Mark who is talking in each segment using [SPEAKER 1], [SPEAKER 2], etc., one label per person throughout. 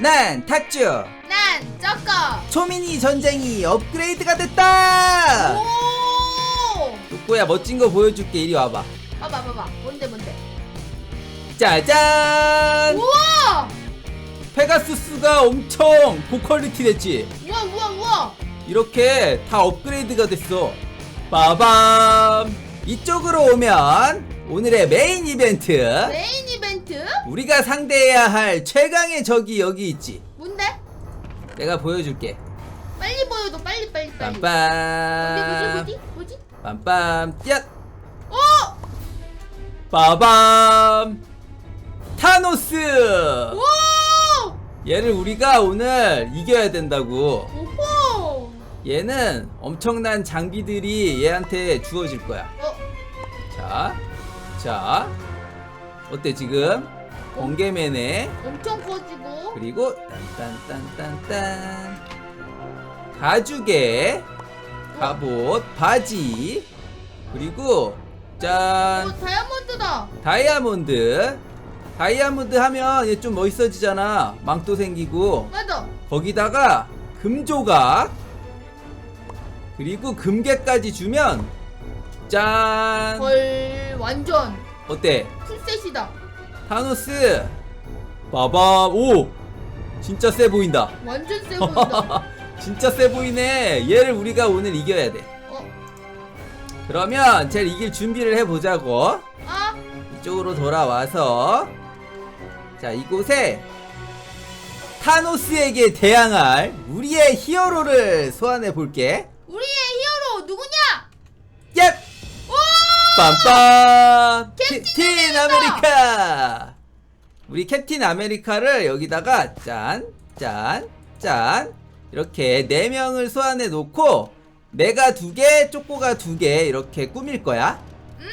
[SPEAKER 1] 난 탁주
[SPEAKER 2] 난 저거.
[SPEAKER 1] 초미니 전쟁이 업그레이드가 됐다
[SPEAKER 2] 오.
[SPEAKER 1] 뚜꾸야 멋진 거 보여줄게 이리 와봐
[SPEAKER 2] 봐봐 봐봐. 뭔데 뭔데.
[SPEAKER 1] 짜잔
[SPEAKER 2] 우와.
[SPEAKER 1] 페가수스가 엄청 고퀄리티 됐지
[SPEAKER 2] 우와 우와 우와.
[SPEAKER 1] 이렇게 다 업그레이드가 됐어 빠밤 이쪽으로 오면 오늘의 메인 이벤트
[SPEAKER 2] 메인 이벤트?
[SPEAKER 1] 우리가 상대해야 할 최강의 적이 여기 있지
[SPEAKER 2] 뭔데?
[SPEAKER 1] 내가 보여줄게
[SPEAKER 2] 빨리 보여도 빨리 빨리 빨리.
[SPEAKER 1] 빰빰
[SPEAKER 2] 어디 뭐지 뭐지 뭐지?
[SPEAKER 1] 빰빰 띠앗
[SPEAKER 2] 어.
[SPEAKER 1] 빠밤 타노스
[SPEAKER 2] 오.
[SPEAKER 1] 얘를 우리가 오늘 이겨야 된다고
[SPEAKER 2] 오호.
[SPEAKER 1] 얘는 엄청난 장비들이 얘한테 주어질 거야
[SPEAKER 2] 어.
[SPEAKER 1] 자, 자, 어때 지금? 번개맨에
[SPEAKER 2] 엄청 커지고.
[SPEAKER 1] 그리고 딴딴딴딴딴 가죽에 갑옷, 바지 그리고 짠
[SPEAKER 2] 어 다이아몬드다.
[SPEAKER 1] 다이아몬드 다이아몬드 하면 얘 좀 멋있어지잖아 망토 생기고
[SPEAKER 2] 맞아.
[SPEAKER 1] 거기다가 금조각 그리고 금괴까지 주면 짠
[SPEAKER 2] 헐 완전
[SPEAKER 1] 어때?
[SPEAKER 2] 풀셋이다.
[SPEAKER 1] 타노스! 빠밤 오! 진짜 세 보인다.
[SPEAKER 2] 완전 세 보인다.
[SPEAKER 1] 진짜 세 보이네. 얘를 우리가 오늘 이겨야 돼.
[SPEAKER 2] 어.
[SPEAKER 1] 그러면 쟤를 이길 준비를 해보자고.
[SPEAKER 2] 아.
[SPEAKER 1] 이쪽으로 돌아와서. 자 이곳에 타노스에게 대항할 우리의 히어로를 소환해 볼게
[SPEAKER 2] 우리의 히어로 누구냐?
[SPEAKER 1] 얍! 빰빰!
[SPEAKER 2] 캡틴
[SPEAKER 1] 캡틴 아메리카! 우리 캡틴 아메리카를 여기다가 짠, 짠, 짠 이렇게 네 명을 소환해 놓고 내가 두 개, 쪼꼬가 두 개 이렇게 꾸밀 거야.
[SPEAKER 2] 음.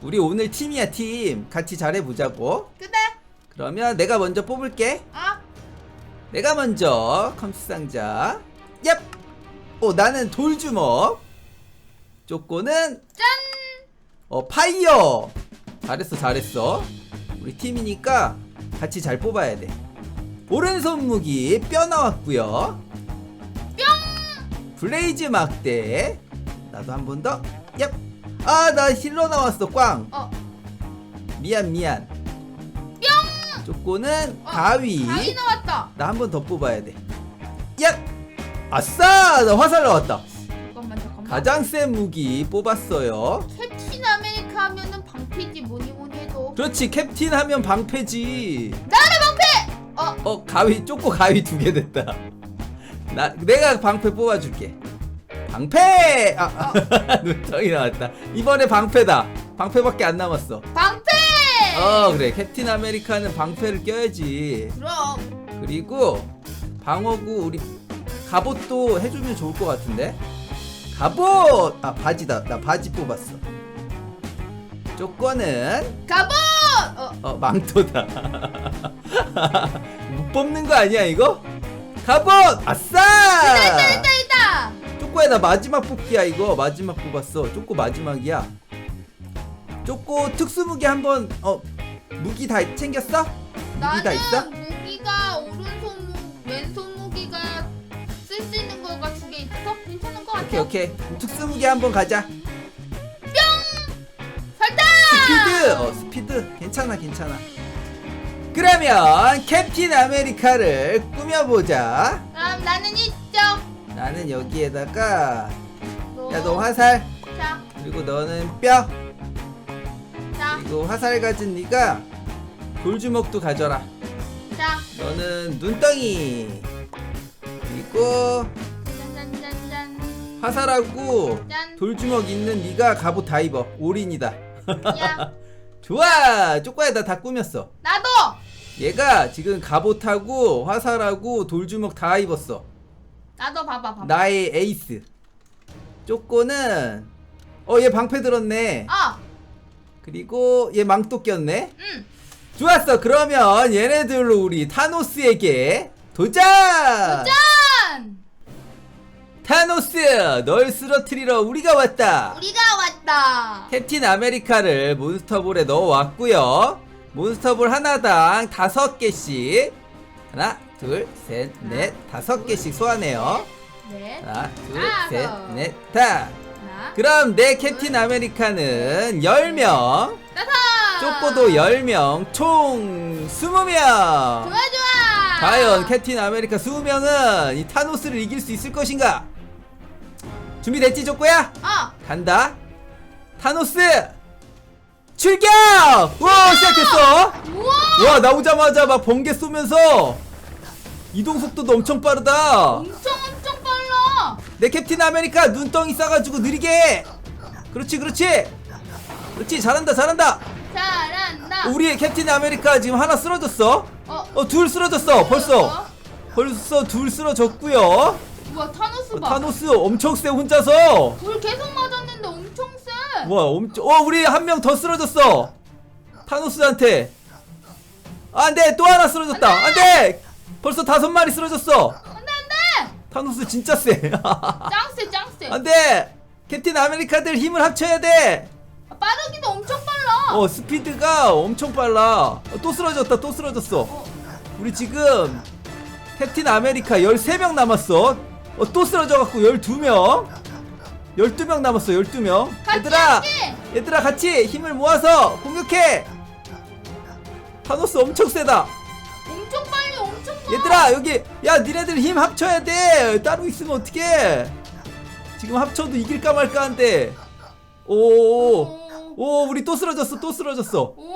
[SPEAKER 1] 우리 오늘 팀이야 팀. 같이 잘해보자고.
[SPEAKER 2] 그래.
[SPEAKER 1] 그러면 내가 먼저 뽑을게.
[SPEAKER 2] 아.
[SPEAKER 1] 내가 먼저 컴퓨터 상자. 얍! 오 나는 돌주먹. 쪼꼬는
[SPEAKER 2] 짠.
[SPEAKER 1] 어 파이어! 잘했어 잘했어. 우리 팀이니까 같이 잘 뽑아야 돼. 오른손 무기 뼈 나왔고요. 뿅! 블레이즈 막대. 나도 한 번 더 얍 아나 힐러 나왔어. 꽝!
[SPEAKER 2] 어.
[SPEAKER 1] 미안 미안. 뿅! 쪼꼬는
[SPEAKER 2] 어,
[SPEAKER 1] 가위.
[SPEAKER 2] 가위 나왔다.
[SPEAKER 1] 나 한 번 더 뽑아야 돼 얍! 아싸! 나 화살 나왔다.
[SPEAKER 2] 잠깐만 잠깐만.
[SPEAKER 1] 가장 센 무기 뽑았어요 그렇지 캡틴 하면 방패지.
[SPEAKER 2] 나는 방패. 어.
[SPEAKER 1] 어 가위 쪼꼬 가위 두 개 됐다. 나 내가 방패 뽑아줄게. 방패! 아 눈덩이 나왔다. 이번에 방패다. 방패밖에 안 남았어.
[SPEAKER 2] 방패.
[SPEAKER 1] 어 그래. 캡틴 아메리카는 방패를 껴야지.
[SPEAKER 2] 그럼.
[SPEAKER 1] 그리고 방어구 우리 갑옷도 해주면 좋을 것 같은데? 갑옷! 아 바지다 나 바지 뽑았어 쪼꼬는
[SPEAKER 2] 갑옷. 어.
[SPEAKER 1] 어 망토다 못 뽑는 거 아니야 이거? 갑옷 아싸
[SPEAKER 2] 있다 있다 있다.
[SPEAKER 1] 쪼꼬야 나 마지막 뽑기야 이거 마지막 뽑았어 쪼꼬 마지막이야 쪼꼬 특수 무기 한번 어 무기 다 챙겼어? 무기 다 있어?
[SPEAKER 2] 나는 무기가 오른손 무 왼손 무기가 쓸 수 있는 거가 두 개 있어. 괜찮은 거 같아.
[SPEAKER 1] 오케이 오케이 특수 무기 한번 가자 스피드 어 스피드. 괜찮아 괜찮아. 그러면 캡틴 아메리카를 꾸며보자.
[SPEAKER 2] 그럼 나는 이쪽.
[SPEAKER 1] 나는 여기에다가
[SPEAKER 2] 너.
[SPEAKER 1] 야너 화살.
[SPEAKER 2] 자,
[SPEAKER 1] 그리고 너는 뼈.
[SPEAKER 2] 자,
[SPEAKER 1] 그리고 화살 가진 네가 돌주먹도 가져라.
[SPEAKER 2] 자.
[SPEAKER 1] 너는 눈덩이. 그리고
[SPEAKER 2] 짠짠짠짠.
[SPEAKER 1] 화살하고
[SPEAKER 2] 짠.
[SPEAKER 1] 돌주먹 있는 네가 갑옷 다 입어. 올인이다.
[SPEAKER 2] 야,
[SPEAKER 1] 좋아! 쪼꼬야 나 다 꾸몄어.
[SPEAKER 2] 나도.
[SPEAKER 1] 얘가 지금 갑옷하고 화살하고 돌주먹 다 입었어.
[SPEAKER 2] 나도 봐봐 봐봐.
[SPEAKER 1] 나의 에이스. 쪼꼬는 어 얘 방패 들었네.
[SPEAKER 2] 어,
[SPEAKER 1] 그리고 얘 망토 꼈네.
[SPEAKER 2] 응.
[SPEAKER 1] 좋았어. 그러면 얘네들로 우리 타노스에게 도전!
[SPEAKER 2] 짠.
[SPEAKER 1] 타노스 널 쓰러뜨리러 우리가 왔다
[SPEAKER 2] 우리가 왔다.
[SPEAKER 1] 캡틴 아메리카를 몬스터볼에 넣어왔고요 몬스터볼 하나당 다섯 개씩 하나, 둘, 셋, 넷, 다섯 개씩 소환해요.
[SPEAKER 2] 네.
[SPEAKER 1] 하나, 둘,
[SPEAKER 2] 다섯.
[SPEAKER 1] 셋, 넷, 다.
[SPEAKER 2] 하나.
[SPEAKER 1] 그럼 내 캡틴 아메리카는 10명,
[SPEAKER 2] 다섯.
[SPEAKER 1] 쪼꼬도 10명, 총 20명.
[SPEAKER 2] 좋아 좋아.
[SPEAKER 1] 과연 캡틴 아메리카 20명은 이 타노스를 이길 수 있을 것인가? 준비됐지, 쪼꼬야?
[SPEAKER 2] 어.
[SPEAKER 1] 간다. 타노스! 출격! 와, 시작했어!
[SPEAKER 2] 우와.
[SPEAKER 1] 와, 나오자마자 막 번개 쏘면서 이동 속도도 엄청 빠르다.
[SPEAKER 2] 엄청 엄청 빨라.
[SPEAKER 1] 내 캡틴 아메리카 눈덩이 싸가지고 느리게 해. 그렇지, 그렇지. 그렇지, 잘한다, 잘한다.
[SPEAKER 2] 잘한다.
[SPEAKER 1] 우리 캡틴 아메리카 지금 하나 쓰러졌어.
[SPEAKER 2] 어.
[SPEAKER 1] 어, 둘 쓰러졌어. 벌써. 벌써 둘 쓰러졌고요.
[SPEAKER 2] 우와 타노스 봐.
[SPEAKER 1] 타노스 엄청 세 혼자서.
[SPEAKER 2] 돌 계속 맞았는데 엄청 세.
[SPEAKER 1] 와, 엄청. 어, 우리 한 명 더 쓰러졌어. 타노스한테. 안 돼, 또 하나 쓰러졌다. 안 돼! 벌써 다섯 마리 쓰러졌어.
[SPEAKER 2] 안돼 안돼.
[SPEAKER 1] 타노스 진짜 세.
[SPEAKER 2] 짱세 짱세.
[SPEAKER 1] 안 돼! 캡틴 아메리카들 힘을 합쳐야 돼!
[SPEAKER 2] 빠르기도 엄청 빨라.
[SPEAKER 1] 어, 스피드가 엄청 빨라. 어, 또 쓰러졌다, 또 쓰러졌어.
[SPEAKER 2] 어.
[SPEAKER 1] 우리 지금 캡틴 아메리카 13명 남았어. 어, 또 쓰러져갖고 12명. 12명 남았어, 12명.
[SPEAKER 2] 같이
[SPEAKER 1] 얘들아! 얘들아, 같이 힘을 모아서 공격해! 타노스 엄청 세다.
[SPEAKER 2] 엄청 빨리 엄청 빠.
[SPEAKER 1] 얘들아, 여기, 야, 니네들 힘 합쳐야 돼! 따로 있으면 어떡해! 지금 합쳐도 이길까 말까 한데. 오,
[SPEAKER 2] 오.
[SPEAKER 1] 오, 우리 또 쓰러졌어, 또 쓰러졌어.
[SPEAKER 2] 오.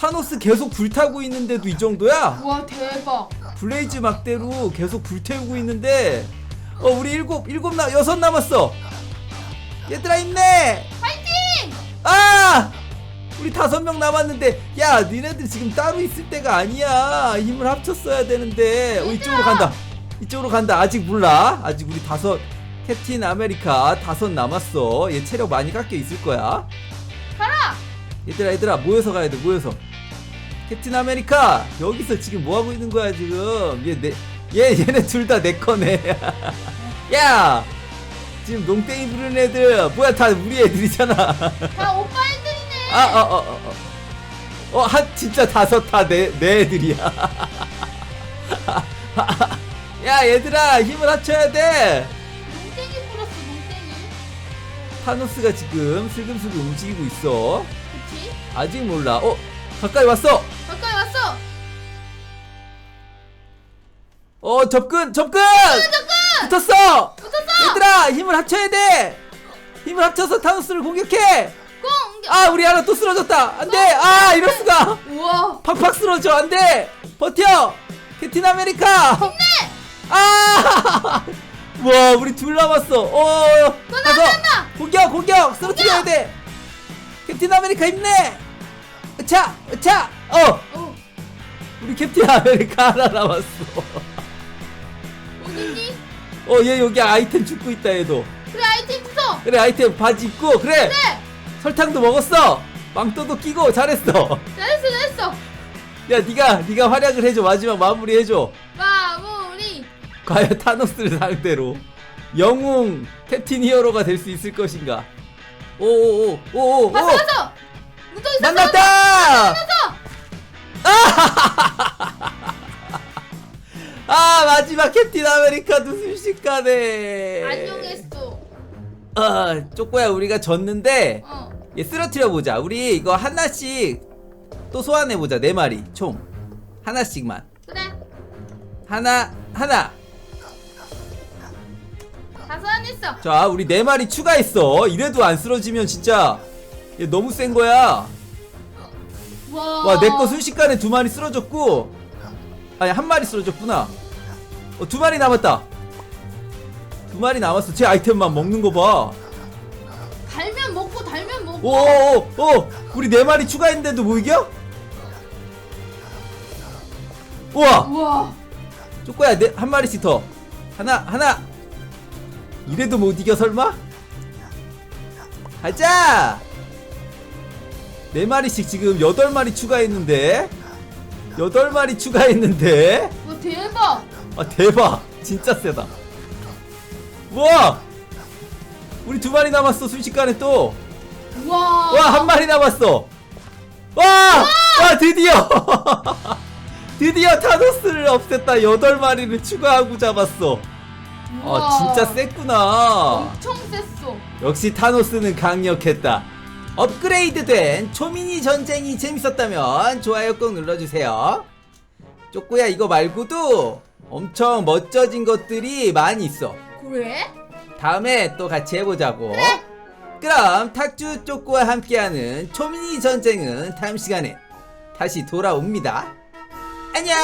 [SPEAKER 1] 타노스 계속 불타고 있는데도 이 정도야?
[SPEAKER 2] 와 대박.
[SPEAKER 1] 블레이즈 막대로 계속 불태우고 있는데 어 우리 일곱 일곱 나 여섯 남았어. 얘들아 힘내!
[SPEAKER 2] 파이팅!
[SPEAKER 1] 아! 우리 다섯 명 남았는데 야 니네들 지금 따로 있을 때가 아니야. 힘을 합쳤어야 되는데. 어 이쪽으로 간다. 이쪽으로 간다. 아직 몰라. 아직 우리 다섯 캡틴 아메리카 다섯 남았어. 얘 체력 많이 깎여 있을 거야.
[SPEAKER 2] 가라.
[SPEAKER 1] 얘들아 얘들아 모여서 가야 돼 모여서 캡틴 아메리카 여기서 지금 뭐 하고 있는 거야 지금? 얘 내 얘 얘네 둘 다 내 거네. 야! 지금 농땡이 부르는 애들 뭐야 다 우리 애들이잖아.
[SPEAKER 2] 다 오빠 애들이네.
[SPEAKER 1] 아 어 어 어 어한 진짜 다섯 다 내 내 애들이야. 야 얘들아 힘을 합쳐야 돼.
[SPEAKER 2] 농땡이 불었어 농땡이.
[SPEAKER 1] 타노스가 지금 슬금슬금 움직이고 있어.
[SPEAKER 2] 그치?
[SPEAKER 1] 아직 몰라. 어 가까이 왔어
[SPEAKER 2] 가까이 왔어.
[SPEAKER 1] 어 접근 접근
[SPEAKER 2] 잠깐.
[SPEAKER 1] 붙었어
[SPEAKER 2] 붙었어.
[SPEAKER 1] 얘들아 힘을 합쳐야 돼 힘을 합쳐서 타노스를 공격해
[SPEAKER 2] 꽁.
[SPEAKER 1] 아 우리 하나 또 쓰러졌다 안돼 아 이럴 수가
[SPEAKER 2] 우와.
[SPEAKER 1] 팍팍 쓰러져 안돼 버텨 캡틴 아메리카
[SPEAKER 2] 힘내.
[SPEAKER 1] 아 와, 우리 둘 남았어. 어,
[SPEAKER 2] 또
[SPEAKER 1] 가서
[SPEAKER 2] 나간다.
[SPEAKER 1] 공격, 공격, 쓰러뜨려야 돼. 캡틴 아메리카 힘내. 자, 자, 어,
[SPEAKER 2] 어.
[SPEAKER 1] 우리 캡틴 아메리카 하나 남았어.
[SPEAKER 2] 어딨니?
[SPEAKER 1] 어, 얘 여기 아이템 줍고 있다 얘도.
[SPEAKER 2] 그래 아이템 부숴.
[SPEAKER 1] 그래, 아이템 바지 입고, 그래.
[SPEAKER 2] 그래.
[SPEAKER 1] 설탕도 먹었어. 망토도 끼고 잘했어.
[SPEAKER 2] 잘했어 잘했어.
[SPEAKER 1] 야, 네가 네가 활약을 해줘. 마지막 마무리 해줘.
[SPEAKER 2] 마무리.
[SPEAKER 1] 과연 타노스를 상대로 영웅 캡틴 히어로가 될 수 있을 것인가? 오오오 오오
[SPEAKER 2] 봤어 봤어. 문턱 있었어.
[SPEAKER 1] 만났다!
[SPEAKER 2] 만났어.
[SPEAKER 1] 아 마지막 캡틴 아메리카도 순식간에
[SPEAKER 2] 안녕했어.
[SPEAKER 1] 아 쪼꼬야 우리가 졌는데
[SPEAKER 2] 어.
[SPEAKER 1] 얘 쓰러뜨려 보자 우리 이거 하나씩 또 소환해 보자 네 마리 총 하나씩만
[SPEAKER 2] 그래.
[SPEAKER 1] 하나 하나
[SPEAKER 2] 다 소환했어.
[SPEAKER 1] 자 우리 네 마리 추가했어 이래도 안 쓰러지면 진짜 얘 너무 센 거야
[SPEAKER 2] 와.
[SPEAKER 1] 와 내 거 순식간에 두 마리 쓰러졌고 아니 한 마리 쓰러졌구나. 어, 두 마리 남았다. 두 마리 남았어. 제 아이템만 먹는 거봐.
[SPEAKER 2] 달면 먹고 달면 먹고.
[SPEAKER 1] 오오오 우리 네 마리 추가했는데도 못 이겨? 우와!
[SPEAKER 2] 우와.
[SPEAKER 1] 쪼꼬야 네, 한 마리씩 더. 하나 하나. 이래도 못 이겨 설마? 가자! 네 마리씩 지금 여덟 마리 추가했는데 여덟 마리 추가했는데?
[SPEAKER 2] 와 대박.
[SPEAKER 1] 아 대박. 진짜 세다. 우와! 우리 두 마리 남았어 순식간에 또.
[SPEAKER 2] 우와.
[SPEAKER 1] 와 한 마리 남았어. 와! 와 드디어. 드디어 타노스를 없앴다. 여덟 마리를 추가하고 잡았어. 아
[SPEAKER 2] 우와,
[SPEAKER 1] 진짜 셌구나.
[SPEAKER 2] 엄청 셌어.
[SPEAKER 1] 역시 타노스는 강력했다 업그레이드된 초미니 전쟁이 재밌었다면 좋아요 꼭 눌러주세요. 쪼꼬야 이거 말고도 엄청 멋져진 것들이 많이 있어.
[SPEAKER 2] 그래?
[SPEAKER 1] 다음에 또 같이 해보자고. 그럼 탁주 쪼꼬와 함께하는 초미니 전쟁은 다음 시간에 다시 돌아옵니다. 안녕